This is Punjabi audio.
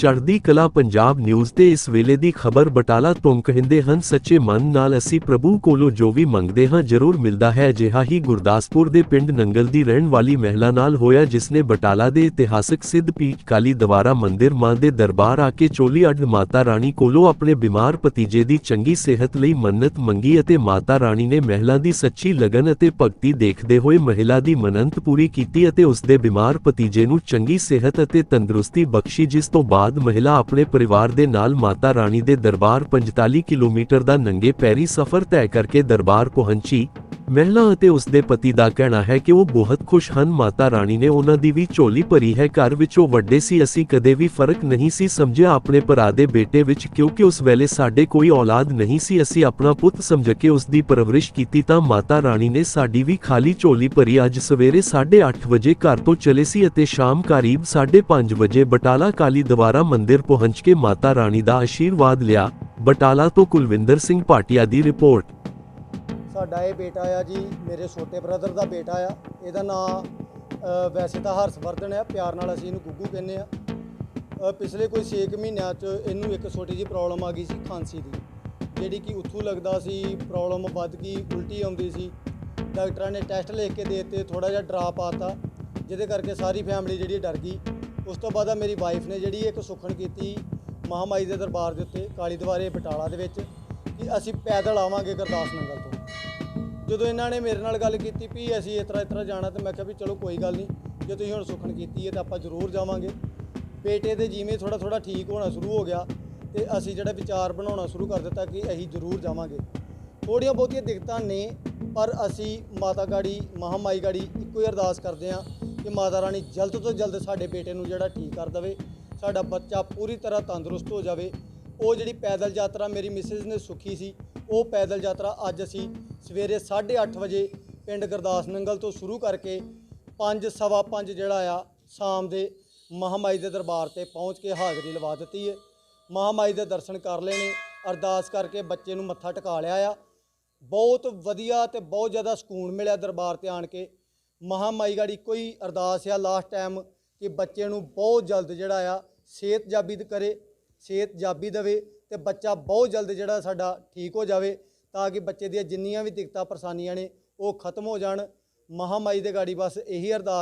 ਚੜ੍ਹਦੀ ਕਲਾ ਪੰਜਾਬ ਨਿਊਜ਼ ਤੇ ਇਸ ਵੇਲੇ ਦੀ ਖਬਰ ਬਟਾਲਾ ਤੋਂ ਕਹਿੰਦੇ ਹਨ, ਸੱਚੇ ਮਨ ਨਾਲ ਅਸੀਂ ਪ੍ਰਭੂ ਕੋਲੋਂ ਜੋ ਵੀ ਮੰਗਦੇ ਹਾਂ ਜ਼ਰੂਰ ਮਿਲਦਾ ਹੈ। ਅਜਿਹਾ ਹੀ ਗੁਰਦਾਸਪੁਰ ਦੇ ਪਿੰਡ ਨੰਗਲ ਦੀ ਰਹਿਣ ਵਾਲੀ ਮਹਿਲਾ ਨਾਲ ਹੋਇਆ, ਜਿਸ ਨੇ ਬਟਾਲਾ ਦੇ ਇਤਿਹਾਸਕ ਸਿੱਧ ਪੀਠ ਕਾਲੀ ਦਵਾਰਾ ਮੰਦਿਰ ਮਾਂ ਦੇ ਦਰਬਾਰ ਆ ਕੇ ਚੋਲੀ ਅੱਡ ਮਾਤਾ ਰਾਣੀ ਕੋਲੋਂ ਆਪਣੇ ਬਿਮਾਰ ਭਤੀਜੇ ਦੀ ਚੰਗੀ ਸਿਹਤ ਲਈ ਮੰਨਤ ਮੰਗੀ ਅਤੇ ਮਾਤਾ ਰਾਣੀ ਨੇ ਮਹਿਲਾ ਦੀ ਸੱਚੀ ਲਗਨ ਅਤੇ ਭਗਤੀ ਦੇਖਦੇ ਹੋਏ ਮਹਿਲਾ ਦੀ ਮੰਨਤ ਪੂਰੀ ਕੀਤੀ ਅਤੇ ਉਸ ਦੇ ਬਿਮਾਰ ਭਤੀਜੇ ਨੂੰ ਚੰਗੀ ਸਿਹਤ ਅਤੇ ਤੰਦਰੁਸਤੀ ਬਖਸ਼ੀ, ਜਿਸ ਤੋਂ ਬਾਅਦ ਮਹਿਲਾ ਆਪਣੇ ਪਰਿਵਾਰ ਦੇ ਨਾਲ ਮਾਤਾ ਰਾਣੀ ਦੇ ਦਰਬਾਰ 45 ਕਿਲੋਮੀਟਰ ਦਾ ਨੰਗੇ ਪੈਰੀ ਸਫ਼ਰ ਤੈਅ ਕਰਕੇ ਦਰਬਾਰ ਪਹੁੰਚੀ। ਮਹਿਲਾ ਅਤੇ ਉਸ ਦੇ ਪਤੀ ਦਾ ਕਹਿਣਾ ਹੈ ਕਿ ਉਹ ਬਹੁਤ ਖੁਸ਼ ਹਨ। ਮਾਤਾ ਰਾਣੀ ਨੇ ਉਹਨਾਂ ਦੀ ਵੀ ਝੋਲੀ ਭਰੀ ਹੈ। ਘਰ ਵਿੱਚ ਉਹ ਵੱਡੇ ਸੀ। ਅਸੀਂ ਕਦੇ ਵੀ ਫ਼ਰਕ ਨਹੀਂ ਸੀ ਸਮਝਿਆ ਆਪਣੇ ਭਰਾ ਦੇ ਬੇਟੇ ਵਿੱਚ ਕਿਉਂਕਿ ਉਸ ਵੇਲੇ ਸਾਡੇ ਕੋਈ ਔਲਾਦ ਨਹੀਂ ਸੀ। ਅਸੀਂ ਆਪਣਾ ਪੁੱਤ ਸਮਝ ਕੇ ਉਸ ਦੀ ਪਰਵਰਿਸ਼ ਕੀਤੀ ਤਾਂ ਮਾਤਾ ਰਾਣੀ ਨੇ ਸਾਡੀ ਵੀ ਖਾਲੀ ਝੋਲੀ ਭਰੀ ਅੱਜ ਸਵੇਰੇ 8:30 ਵਜੇ ਘਰ ਤੋਂ ਚਲੇ ਸੀ ਅਤੇ ਸ਼ਾਮ ਕਰੀਬ 5:30 ਵਜੇ ਬਟਾਲਾ ਕਾਲੀ ਦਵਾਰਾ ਮੰਦਿਰ ਪਹੁੰਚ ਕੇ ਮਾਤਾ ਰਾਣੀ ਦਾ ਆਸ਼ੀਰਵਾਦ ਲਿਆ। ਬਟਾਲਾ ਤੋਂ ਕੁਲਵਿੰਦਰ ਸਿੰਘ ਭਾਟੀਆ ਦੀ ਰਿਪੋਰਟ। ਸਾਡਾ ਇਹ ਬੇਟਾ ਆ ਜੀ ਮੇਰੇ ਛੋਟੇ ਬ੍ਰਦਰ ਦਾ ਬੇਟਾ ਆ। ਇਹਦਾ ਨਾਂ ਵੈਸੇ ਤਾਂ ਹਰਸ਼ਵਰਧਨ ਆ ਪਿਆਰ ਨਾਲ ਅਸੀਂ ਇਹਨੂੰ ਗੁੱਗੂ ਕਹਿੰਦੇ ਆ। ਅ, ਪਿਛਲੇ ਕੋਈ 6 ਮਹੀਨਿਆਂ 'ਚ ਇਹਨੂੰ ਇੱਕ ਛੋਟੀ ਜਿਹੀ ਪ੍ਰੋਬਲਮ ਆ ਗਈ ਸੀ ਖਾਂਸੀ ਦੀ ਜਿਹੜੀ ਕਿ ਉੱਥੋਂ ਲੱਗਦਾ ਸੀ ਪ੍ਰੋਬਲਮ ਵੱਧ ਗਈ ਉਲਟੀ ਆਉਂਦੀ ਸੀ। ਡਾਕਟਰਾਂ ਨੇ ਟੈਸਟ ਲਿਖ ਕੇ ਦੇ ਦਿੱਤੇ ਥੋੜਾ ਜਿਹਾ ਡਰਾਪ ਆਤਾ ਜਿਹਦੇ ਕਰਕੇ ਸਾਰੀ ਫੈਮਿਲੀ ਜਿਹੜੀ ਡਰ ਗਈ। ਉਸ ਤੋਂ ਬਾਅਦ ਮੇਰੀ ਵਾਈਫ ਨੇ ਜਿਹੜੀ ਇੱਕ ਸੁਖਣ ਕੀਤੀ ਮਹਾਮਾਈ ਦੇ ਦਰਬਾਰ ਦੇ ਉੱਤੇ ਕਾਲੀ ਦਵਾਰੇ ਬਟਾਲਾ ਦੇ ਵਿੱਚ ਕਿ ਅਸੀਂ ਪੈਦਲ ਆਵਾਂਗੇ ਗੁਰਦਾਸ ਨਗਰ ਤੋਂ। ਜਦੋਂ ਇਹਨਾਂ ਨੇ ਮੇਰੇ ਨਾਲ ਗੱਲ ਕੀਤੀ ਵੀ ਅਸੀਂ ਇਸ ਤਰ੍ਹਾਂ ਇਸ ਤਰ੍ਹਾਂ ਜਾਣਾ ਤੇ ਮੈਂ ਕਿਹਾ ਵੀ ਚਲੋ ਕੋਈ ਗੱਲ ਨਹੀਂ, ਜੇ ਤੁਸੀਂ ਹੁਣ ਸੁਖਣ ਕੀਤੀ ਹੈ ਤਾਂ ਆਪਾਂ ਜ਼ਰੂਰ ਜਾਵਾਂਗੇ। ਬੇਟੇ ਦੇ ਜਿਵੇਂ ਥੋੜਾ ਥੋੜਾ ਠੀਕ ਹੋਣਾ ਸ਼ੁਰੂ ਹੋ ਗਿਆ ਤੇ ਅਸੀਂ ਜਿਹੜਾ ਵਿਚਾਰ ਬਣਾਉਣਾ ਸ਼ੁਰੂ ਕਰ ਦਿੱਤਾ ਕਿ ਅਸੀਂ ਜ਼ਰੂਰ ਜਾਵਾਂਗੇ। ਥੋੜੀਆਂ ਬਹੁਤੀਆਂ ਦਿੱਕਤਾਂ ਨੇ, ਪਰ ਅਸੀਂ ਮਾਤਾ ਗਾੜੀ, ਮਹਾਮਾਈ ਗਾੜੀ ਇੱਕੋ ਹੀ ਅਰਦਾਸ ਕਰਦੇ ਹਾਂ ਕਿ ਮਾਤਾ ਰਾਣੀ ਜਲਦ ਤੋਂ ਜਲਦ ਸਾਡੇ ਬੇਟੇ ਨੂੰ ਜਿਹੜਾ ਠੀਕ ਕਰ ਦੇਵੇ, ਸਾਡਾ ਬੱਚਾ ਪੂਰੀ ਤਰ੍ਹਾਂ ਤੰਦਰੁਸਤ ਹੋ ਜਾਵੇ ਉਹ ਜਿਹੜੀ ਪੈਦਲ ਯਾਤਰਾ ਮੇਰੀ ਮਿਸਿਸ ਨੇ ਸੁਖੀ ਸੀ, ਉਹ ਪੈਦਲ ਯਾਤਰਾ ਅੱਜ ਅਸੀਂ ਸਵੇਰੇ 8:30 ਵਜੇ ਪਿੰਡ ਗੁਰਦਾਸ ਨੰਗਲ ਤੋਂ ਸ਼ੁਰੂ ਕਰਕੇ 5 ਸਵਾ 5 ਜਿਹੜਾ ਆ, ਸ਼ਾਮ ਦੇ ਮਹਾਮਾਈ ਦੇ ਦਰਬਾਰ ਤੇ ਪਹੁੰਚ ਕੇ ਹਾਜ਼ਰੀ ਲਵਾ ਦਿੱਤੀ ਹੈ। ਮਹਾਮਾਈ ਦੇ ਦਰਸ਼ਨ ਕਰ ਲਏ ਨੇ, ਅਰਦਾਸ ਕਰਕੇ ਬੱਚੇ ਨੂੰ ਮੱਥਾ ਟਿਕਾ ਲਿਆ ਆ। ਬਹੁਤ ਵਧੀਆ ਤੇ ਬਹੁਤ ਜ਼ਿਆਦਾ ਸਕੂਨ ਮਿਲਿਆ ਦਰਬਾਰ ਤੇ ਆਣ ਕੇ। ਮਹਾਮਾਈ ਗਾੜੀ ਕੋਈ ਅਰਦਾਸ ਆ ਲਾਸਟ ਟਾਈਮ ਕਿ ਬੱਚੇ ਨੂੰ ਬਹੁਤ ਜਲਦ ਜਿਹੜਾ ਆ ਸਿਹਤ ਜਾਬੀ ਕਰੇ। ਸਿਹਤ ਜਾਬੀ ਦੇਵੇ ਤੇ ਬੱਚਾ ਬਹੁਤ ਜਲਦ ਜਿਹੜਾ ਸਾਡਾ ਠੀਕ ਹੋ ਜਾਵੇ, ਤਾਂ ਕਿ ਬੱਚੇ ਦੀਆਂ ਜਿੰਨੀਆਂ ਵੀ ਦਿੱਕਤਾਂ ਪਰੇਸ਼ਾਨੀਆਂ ਨੇ ਉਹ ਖਤਮ ਹੋ ਜਾਣ। ਮਹਾਮਾਈ ਦੇ ਗਾੜੀ ਬਸ ਇਹੀ ਅਰਦਾਸ